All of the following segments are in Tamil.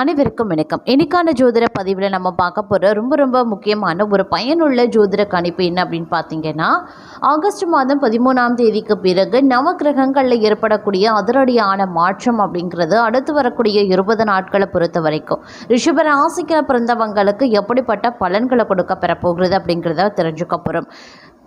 அனைவருக்கும் வணக்கம். இன்னைக்கான ஜோதிட பதிவில் நம்ம பார்க்க போகிற ரொம்ப ரொம்ப முக்கியமான ஒரு பயனுள்ள ஜோதிட கணிப்பு என்ன அப்படின்னு பார்த்தீங்கன்னா ஆகஸ்ட் மாதம் பதிமூணாம் தேதிக்கு பிறகு நவக்கிரகங்களில் ஏற்படக்கூடிய அதிரடியான மாற்றம் அப்படிங்கிறது அடுத்து வரக்கூடிய இருபது நாட்களை பொறுத்த வரைக்கும். ரிஷப ராசிக்கு பிறந்தவங்களுக்கு எப்படிப்பட்ட பலன்களை கொடுக்க பெறப்போகிறது அப்படிங்கிறத தெரிஞ்சுக்க போகிறோம்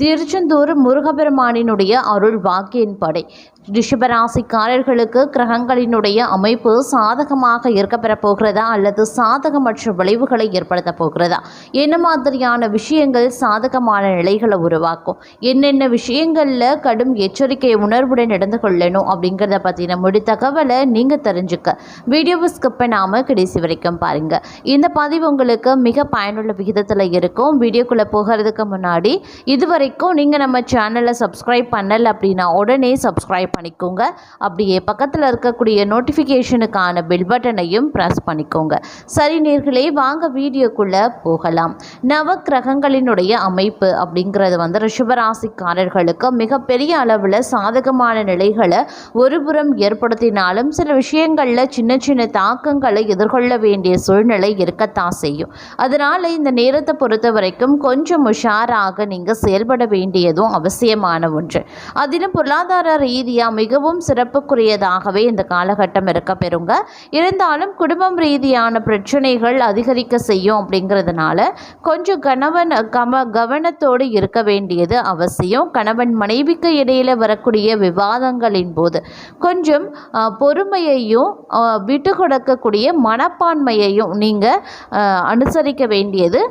திருச்செந்தூர் முருகபெருமானினுடைய அருள் வாக்கியின்படி ரிஷபராசிக்காரர்களுக்கு கிரகங்களினுடைய அமைப்பு சாதகமாக இருக்க போகிறதா அல்லது சாதகமற்ற விளைவுகளை ஏற்படுத்த போகிறதா? என்ன மாதிரியான விஷயங்கள் சாதகமான நிலைகளை உருவாக்கும்? என்னென்ன விஷயங்களில் கடும் எச்சரிக்கை உணர்வுடன் நடந்து கொள்ளணும் அப்படிங்கிறத பற்றின முடி தகவலை நீங்கள் தெரிஞ்சுக்க. வீடியோவை ஸ்கிப் பண்ணாமல் கடைசி வரைக்கும் பாருங்கள் இந்த பதிவு உங்களுக்கு மிக பயனுள்ள விகிதத்தில் இருக்கும். வீடியோக்குள்ளே போகிறதுக்கு முன்னாடி இதுவரைக்கும் நீங்கள் நம்ம சேனலை சப்ஸ்கிரைப் பண்ணலை அப்படின்னா உடனே சப்ஸ்கிரைப் பண்ணிக்கோங்க. அப்படியே பக்கத்தில் இருக்கக்கூடிய நோட்டிஃபிகேஷனுக்கான பெல் பட்டனையும் ப்ரெஸ் பண்ணிக்கோங்க. சரி நேர்களே வாங்க வீடியோக்குள்ளே போகலாம். நவ கிரகங்களினுடைய அமைப்பு அப்படிங்கிறது வந்து ரிஷபராசிக்காரர்களுக்கு மிகப்பெரிய அளவில் சாதகமான நிலைகளை ஒருபுறம் ஏற்படுத்தினாலும் சில விஷயங்களில் சின்ன சின்ன தாக்கங்களை எதிர்கொள்ள வேண்டிய சூழ்நிலை இருக்கத்தான் செய்யும். அதனால் இந்த நேரத்தை பொறுத்த வரைக்கும் கொஞ்சம் உஷாராக நீங்கள் செயல்பட வேண்டியதும் அவசியமான ஒன்று. அதிலும் பொருளாதார ரீதியாக மிகவும் சிறப்புக்குரியதாகவே இந்த காலகட்டம் இருக்க பெறுங்க. இருந்தாலும் குடும்பம் ரீதியான பிரச்சனைகள் அதிகரிக்க செய்யும் அப்படிங்கிறதுனால கொஞ்சம் கணவன் கம கவனத்தோடு இருக்க வேண்டியது அவசியம். கணவன் மனைவிக்கு இடையில் வரக்கூடிய விவாதங்களின் போது கொஞ்சம் பொறுமையையும் விட்டு கொடுக்கக்கூடிய மனப்பான்மையையும் நீங்கள் அனுசரிக்க வேண்டியது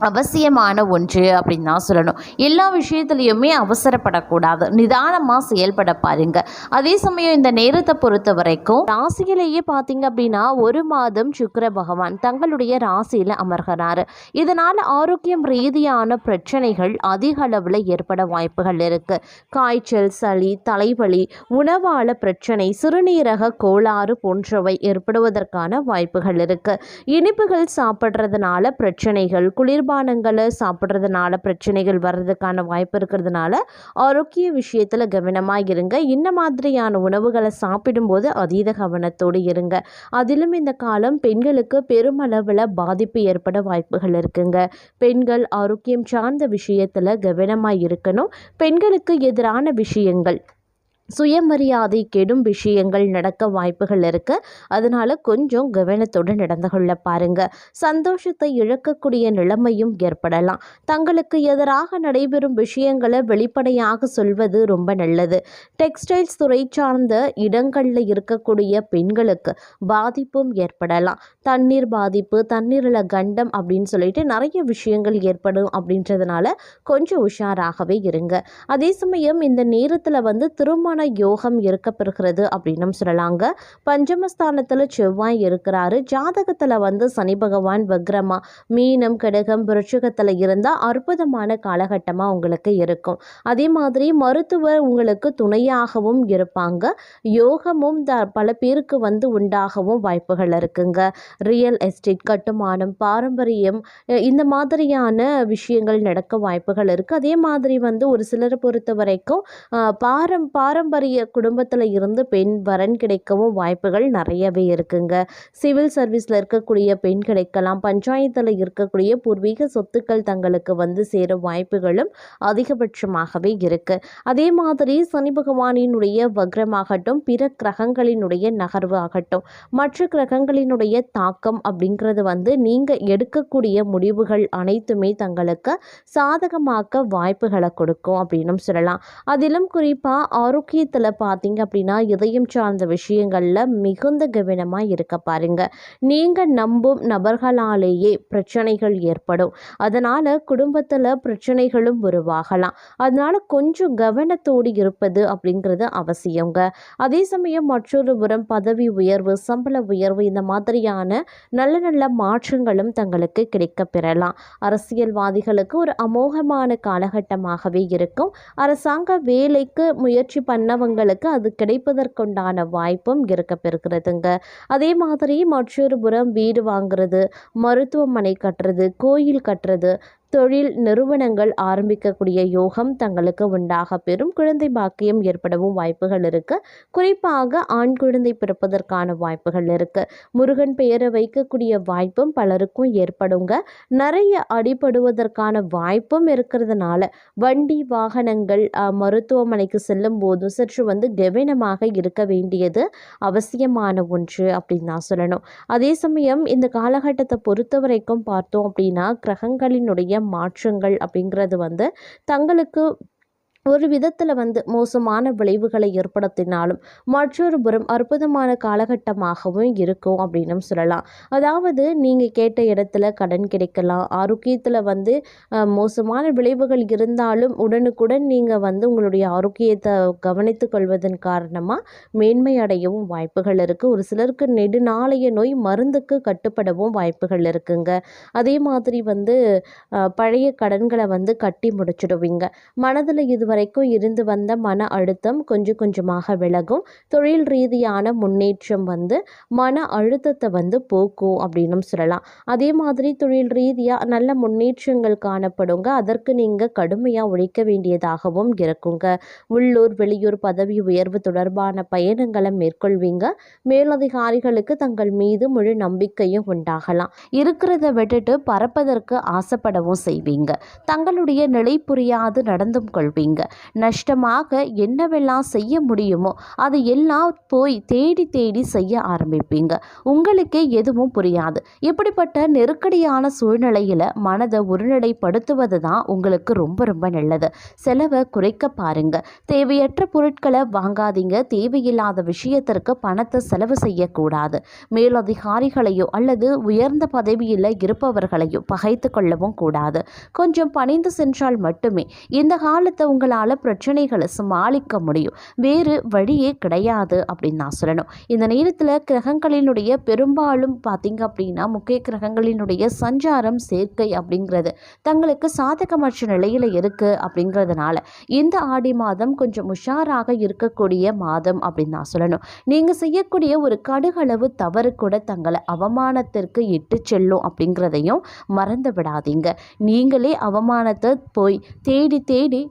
அவசியமான ஒன்று அப்படின்னு தான் சொல்லணும். எல்லா விஷயத்துலையுமே அவசரப்படக்கூடாது. நிதானமாக செயல்பட பாருங்க. அதே சமயம் இந்த நேரத்தை பொறுத்த வரைக்கும் ராசியிலேயே பார்த்தீங்க அப்படின்னா ஒரு மாதம் சுக்கர பகவான் தங்களுடைய ராசியில் அமர்கிறார். இதனால் ஆரோக்கியம் ரீதியான பிரச்சனைகள் அதிக அளவில் ஏற்பட வாய்ப்புகள் இருக்கு. காய்ச்சல் சளி தலைவலி உணவால பிரச்சனை சிறுநீரக கோளாறு போன்றவை ஏற்படுவதற்கான வாய்ப்புகள் இருக்கு. இனிப்புகள் சாப்பிட்றதுனால பிரச்சனைகள் குளிர் குளிர்பானங்களை சாப்பிட்றதுனால பிரச்சனைகள் வர்றதுக்கான வாய்ப்பு இருக்கிறதுனால ஆரோக்கிய விஷயத்தில் கவனமாக இருங்க. இந்த மாதிரியான உணவுகளை சாப்பிடும்போது அதீத கவனத்தோடு இருங்க. அதிலும் இந்த காலம் பெண்களுக்கு பெருமளவில் பாதிப்பு ஏற்பட வாய்ப்புகள் இருக்குங்க. பெண்கள் ஆரோக்கியம் சார்ந்த விஷயத்தில் கவனமாக இருக்கணும். பெண்களுக்கு எதிரான விஷயங்கள் சுயமரியாதை கெடும் விஷயங்கள் நடக்க வாய்ப்புகள் இருக்கு. அதனால கொஞ்சம் கவனத்தோடு நடந்து கொள்ள பாருங்க. சந்தோஷத்தை இழக்கக்கூடிய நிலைமையும் ஏற்படலாம். தங்களுக்கு எதிராக நடைபெறும் விஷயங்களை வெளிப்படையாக சொல்வது ரொம்ப நல்லது. டெக்ஸ்டைல்ஸ் துறை சார்ந்த இடங்களில் இருக்கக்கூடிய பெண்களுக்கு பாதிப்பும் ஏற்படலாம். தண்ணீர் பாதிப்பு தண்ணீரில் கண்டம் அப்படின்னு சொல்லிட்டு நிறைய விஷயங்கள் ஏற்படும் அப்படின்றதுனால கொஞ்சம் உஷாராகவே இருங்க. அதே சமயம் இந்த நேரத்தில் வந்து திருமண யோகம் இருக்கப்பெறுகிறது அப்படின்னும் சொல்லலாங்க. பஞ்சமஸ்தானத்தில் செவ்வாய் இருக்கிறாரு. ஜாதகத்தில் வந்து சனி பகவான் வக்ரமா மீனம் கடகம் விருட்சகத்தில் இருந்தால் அற்புதமான காலகட்டமாக உங்களுக்கு இருக்கும். அதே மாதிரி மருத்துவர் உங்களுக்கு துணையாகவும் இருப்பாங்க. யோகமும் த பல பேருக்கு வந்து உண்டாகவும் வாய்ப்புகள் இருக்குங்க. ரியல் எஸ்டேட் கட்டுமானம் பாரம்பரியம் இந்த மாதிரியான விஷயங்கள் நடக்க வாய்ப்புகள் இருக்குது அதே மாதிரி வந்து ஒரு சிலரை பொறுத்த வரைக்கும் பாரம் பாரம் பாரம்பரிய குடும்பத்தில் இருந்து பெண் வரன் கிடைக்கவும் வாய்ப்புகள் நிறையவே இருக்குங்க. சிவில் சர்வீஸில் இருக்கக்கூடிய பெண் கிடைக்கலாம். பஞ்சாயத்தில் இருக்கக்கூடிய பூர்வீக சொத்துக்கள் தங்களுக்கு வந்து சேர வாய்ப்புகளும் அதிகபட்சமாகவே இருக்கு. அதே மாதிரி சனி பகவானினுடைய வக்ரமாகட்டும் பிற கிரகங்களினுடைய நகர்வு ஆகட்டும். மற்ற கிரகங்களினுடைய தாக்கம் அப்படிங்கிறது வந்து நீங்கள் எடுக்கக்கூடிய முடிவுகள் அனைத்துமே தங்களுக்கு சாதகமாக்க வாய்ப்புகளை கொடுக்கும் அப்படின்னும் சொல்லலாம். அதிலும் குறிப்பாக ஆரோக்கியத்தில் பார்த்தீங்க அப்படின்னா இதயம் சார்ந்த விஷயங்களில் மிகுந்த கவனமாக இருக்க பாருங்க. நீங்கள் நம்பும் நபர்களாலேயே பிரச்சனைகள் ஏற்படும். அதனால் குடும்பத்தில் பிரச்சனைகளும் உருவாகலாம். அதனால் கொஞ்சம் கவனத்தோடு இருப்பது அப்படிங்கிறது அவசியங்க. அதே சமயம் மற்றொரு புறம் பதவி உயர்வு சம்பள உயர்வு இந்த மாதிரியான நல்ல நல்ல மாற்றங்களும் தங்களுக்கு கிடைக்கப் பெறலாம். அரசியல்வாதிகளுக்கு ஒரு அமோகமான காலகட்டமாகவே இருக்கும். அரசாங்க வேலைக்கு முயற்சி பண்ண பண்ணவங்களுக்கு அது கிடைப்பதற்குண்டான வாய்ப்பும் இருக்க பெறுகிறதுங்க அதே மாதிரி மற்றொரு புறம் வீடு வாங்குறது மருத்துவமனை கட்டுறது கோயில் கட்டுறது தொழில் நிறுவனங்கள் ஆரம்பிக்கக்கூடிய யோகம் தங்களுக்கு உண்டாக பெறும். குழந்தை பாக்கியம் ஏற்படவும் வாய்ப்புகள் இருக்கு. குறிப்பாக ஆண் குழந்தை பிறப்பதற்கான வாய்ப்புகள் இருக்கு. முருகன் பெயரை வைக்கக்கூடிய வாய்ப்பும் பலருக்கும் ஏற்படுங்க. நிறைய அடிபடுவதற்கான வாய்ப்பும் இருக்கிறதுனால வண்டி வாகனங்கள் மருத்துவமனைக்கு செல்லும் போதும் சற்று வந்து கவனமாக இருக்க வேண்டியது அவசியமான ஒன்று அப்படின்னு தான் சொல்லணும். அதே சமயம் இந்த காலகட்டத்தை பொறுத்த வரைக்கும் பார்த்தோம் அப்படின்னா கிரகங்களினுடைய மாற்றங்கள் அப்படிங்கிறது வந்து தங்களுக்கு ஒரு விதத்தில் வந்து மோசமான விளைவுகளை ஏற்படுத்தினாலும் மற்றொரு புறம் அற்புதமான காலகட்டமாகவும் இருக்கும் அப்படின்னும் சொல்லலாம். அதாவது நீங்கள் கேட்ட இடத்துல கடன் கிடைக்கலாம் ஆரோக்கியத்தில் வந்து மோசமான விளைவுகள் இருந்தாலும் உடனுக்குடன் நீங்கள் வந்து உங்களுடைய ஆரோக்கியத்தை கவனித்து கொள்வதன் காரணமாக மேன்மை அடையவும் வாய்ப்புகள் இருக்குது ஒரு சிலருக்கு நெடுநாளைய நோய் மருந்துக்கு கட்டுப்படவும் வாய்ப்புகள் இருக்குங்க. அதே மாதிரி வந்து பழைய கடன்களை வந்து கட்டி முடிச்சிடுவீங்க. மனதில் வரைக்கும் இருந்து வந்த மன அழுத்தம் கொஞ்சம் கொஞ்சமாக விலகும். தொழில் ரீதியான முன்னேற்றம் வந்து மன அழுத்தத்தை வந்து போக்கும் அப்படின்னும் சொல்லலாம். அதே மாதிரி தொழில் ரீதியாக நல்ல முன்னேற்றங்கள் காணப்படுங்க. அதற்கு நீங்கள் கடுமையாக உழைக்க வேண்டியதாகவும் இருக்குங்க. உள்ளூர் வெளியூர் பதவி உயர்வு தொடர்பான பயணங்களை மேற்கொள்வீங்க. மேலதிகாரிகளுக்கு தங்கள் மீது முழு நம்பிக்கையும் உண்டாகலாம். இருக்கிறத விட்டுட்டு பறப்பதற்கு ஆசைப்படவும் செய்வீங்க. தங்களுடைய நிலை புரியாது நடந்தும் கொள்வீங்க. நஷ்டமாக என்னவெல்லாம் செய்ய முடியுமோ அதை எல்லாம் போய் தேடி தேடி செய்ய ஆரம்பிப்பீங்க. உங்களுக்கே எதுவும் புரியாது. இப்படிப்பட்ட நெருக்கடியான சூழ்நிலையில் மனதை ஒருநிலைப்படுத்துவது தான் உங்களுக்கு ரொம்ப ரொம்ப நல்லது. செலவை குறைக்க பாருங்க. தேவையற்ற பொருட்களை வாங்காதீங்க. தேவையில்லாத விஷயத்திற்கு பணத்தை செலவு செய்யக்கூடாது. மேலதிகாரிகளையோ அல்லது உயர்ந்த பதவியில் இருப்பவர்களையோ பகைத்து கொள்ளவும் கூடாது. கொஞ்சம் பணிந்து சென்றால் மட்டுமே இந்த காலத்தை உங்களால் பிரச்சனைகளை சமாளிக்க முடியும். வேறு வழியே கிடையாது அப்படின்னு நான் சொல்லணும். இந்த நேரத்தில் கிரகங்களினுடைய பெரும்பாலும் பார்த்தீங்க அப்படின்னா முக்கிய கிரகங்களினுடைய சஞ்சாரம் சேர்க்கை அப்படிங்கிறது தங்களுக்கு சாதகமற்ற நிலையில் இருக்குது அப்படிங்கிறதுனால இந்த ஆடி மாதம் கொஞ்சம் உஷாராக இருக்கக்கூடிய மாதம் அப்படின்னு நான் சொல்லணும். நீங்கள் செய்யக்கூடிய ஒரு கடுகளவு தவறு கூட தங்களை அவமானத்திற்கு இட்டு செல்லும் அப்படிங்கிறதையும் மறந்து விடாதீங்க. நீங்களே அவமானத்தை போய் தேடி தேடி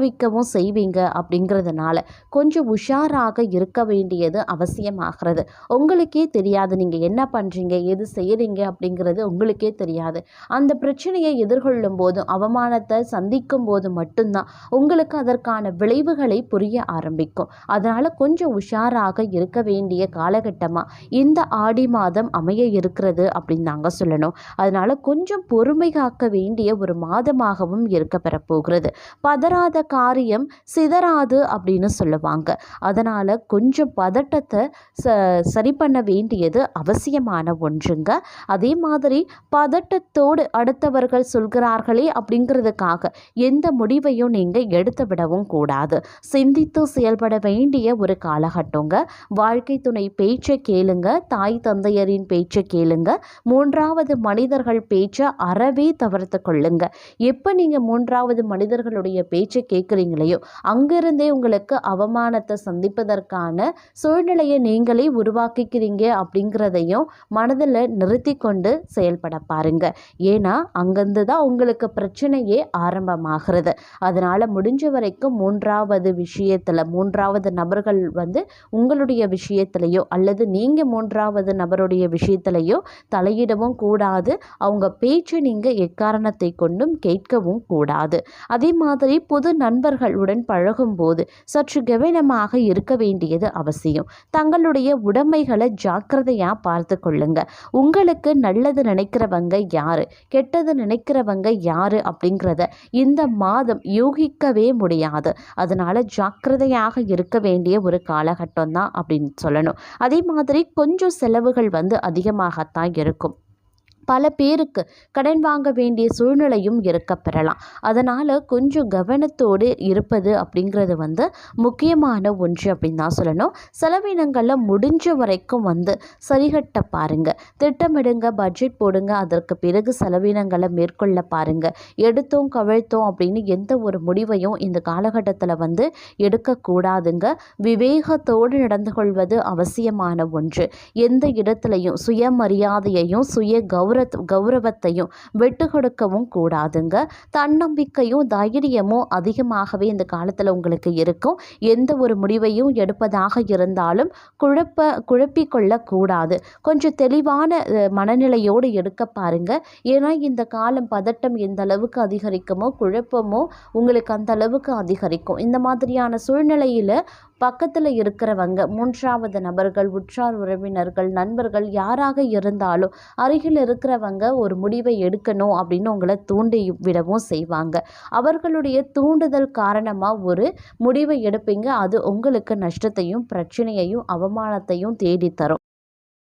அனுபவிக்கவும் செய்வீங்க அப்படிங்கிறதுனால கொஞ்சம் உஷாராக இருக்க வேண்டியது அவசியமாகிறது. உங்களுக்கே தெரியாது நீங்கள் என்ன பண்ணுறீங்க எது செய்கிறீங்க அப்படிங்கிறது உங்களுக்கே தெரியாது. அந்த பிரச்சனையை எதிர்கொள்ளும் போதும் அவமானத்தை சந்திக்கும் போது மட்டும்தான் உங்களுக்கு அதற்கான விளைவுகளை புரிய ஆரம்பிக்கும். அதனால் கொஞ்சம் உஷாராக இருக்க வேண்டிய காலகட்டமாக இந்த ஆடி மாதம் அமைய இருக்கிறது அப்படின்னு நாங்கள் சொல்லணும். அதனால் கொஞ்சம் பொறுமை காக்க வேண்டிய ஒரு மாதமாகவும் இருக்க பெறப்போகிறது. பதறாத காரியம் சிதறாது அப்படின்னு சொல்லுவாங்க. அதனால் கொஞ்சம் பதட்டத்தை ச சரி பண்ண வேண்டியது அவசியமான ஒன்றுங்க. அதே மாதிரி பதட்டத்தோடு அடுத்தவர்கள் சொல்கிறார்களே அப்படிங்கிறதுக்காக எந்த முடிவையும் நீங்கள் எடுத்து விடவும் கூடாது. சிந்தித்து செயல்பட வேண்டிய ஒரு காலகட்டங்க. வாழ்க்கை துணை பேச்சை கேளுங்க. தாய் தந்தையரின் பேச்சை கேளுங்க. மூன்றாவது மனிதர்கள் பேச்சை அறவே தவிர்த்து கொள்ளுங்க. எப்போ நீங்கள் மூன்றாவது மனிதர்களுடைய பேச்சை கேட்குறீங்களையோ அங்கிருந்தே உங்களுக்கு அவமானத்தை சந்திப்பதற்கான சூழ்நிலையை நீங்களே உருவாக்கிக்கிறீங்க அப்படிங்கிறதையும் மனதில் நிறுத்தி கொண்டு செயல்பட பாருங்க. ஏன்னா அங்கேருந்து தான் உங்களுக்கு பிரச்சனையே ஆரம்பமாகிறது. அதனால் முடிஞ்ச வரைக்கும் மூன்றாவது விஷயத்தில் மூன்றாவது நபர்கள் வந்து உங்களுடைய விஷயத்திலையோ அல்லது நீங்கள் மூன்றாவது நபருடைய விஷயத்திலையோ தலையிடவும் கூடாது. அவங்க பேச்சு நீங்கள் எக்காரணத்தை கொண்டும் கேட்கவும் கூடாது. அதே மாதிரி புது நண்பர்களுடன் பழகும்போது சற்று கவனமாக இருக்க வேண்டியது அவசியம். தங்களுடைய உடைமைகளை ஜாக்கிரதையாக பார்த்து கொள்ளுங்க. உங்களுக்கு நல்லது நினைக்கிறவங்க யாரு? கெட்டது நினைக்கிறவங்க யாரு அப்படிங்கிறத இந்த மாதம் யூகிக்கவே முடியாது. அதனால ஜாக்கிரதையாக இருக்க வேண்டிய ஒரு காலகட்டம் தான் அப்படின்னு சொல்லணும். அதே மாதிரி கொஞ்சம் செலவுகள் வந்து அதிகமாகத்தான் இருக்கும். பல பேருக்கு கடன் வாங்க வேண்டிய சூழ்நிலையும் இருக்க பெறலாம். அதனால் கொஞ்சம் கவனத்தோடு இருப்பது அப்படிங்கிறது வந்து முக்கியமான ஒன்று அப்படின்னு தான் சொல்லணும். செலவினங்களில் முடிஞ்ச வரைக்கும் வந்து சரிகட்ட பாருங்க. திட்டமிடுங்க பட்ஜெட் போடுங்க அதற்கு பிறகு செலவினங்களை மேற்கொள்ள பாருங்கள் எடுத்தோம் கவிழ்த்தோம் அப்படின்னு எந்த ஒரு முடிவையும் இந்த காலகட்டத்தில் வந்து எடுக்கக்கூடாதுங்க. விவேகத்தோடு நடந்து கொள்வது அவசியமான ஒன்று. எந்த இடத்துலையும் சுயமரியாதையையும் சுய கௌரவ கௌர கௌரவத்தையும் விட்டு கொடுக்கவும் கூடாதுங்க. தன்னம்பிக்கையும் தைரியமும் அதிகமாகவே இந்த காலத்தில் உங்களுக்கு இருக்கும். எந்த ஒரு முடிவையும் எடுப்பதாக இருந்தாலும் குழப்ப குழப்பிக்கொள்ளக்கூடாது கொஞ்சம் தெளிவான மனநிலையோடு எடுக்க பாருங்க. ஏன்னா இந்த காலம் பதட்டம் எந்த அளவுக்கு அதிகரிக்குமோ குழப்பமோ உங்களுக்கு அந்த அளவுக்கு அதிகரிக்கும். இந்த மாதிரியான சூழ்நிலையில் பக்கத்தில் இருக்கிறவங்க மூன்றாவது நபர்கள் உற்றார் உறவினர்கள் நண்பர்கள் யாராக இருந்தாலும் அருகில் இருக்கிறவங்க ஒரு முடிவை எடுக்கணும் அப்படின்னு உங்களை தூண்டி விடவும் செய்வாங்க. அவர்களுடைய தூண்டுதல் காரணமாக ஒரு முடிவை எடுப்பீங்க. அது உங்களுக்கு நஷ்டத்தையும் பிரச்சனையையும் அவமானத்தையும் தேடித்தரும்.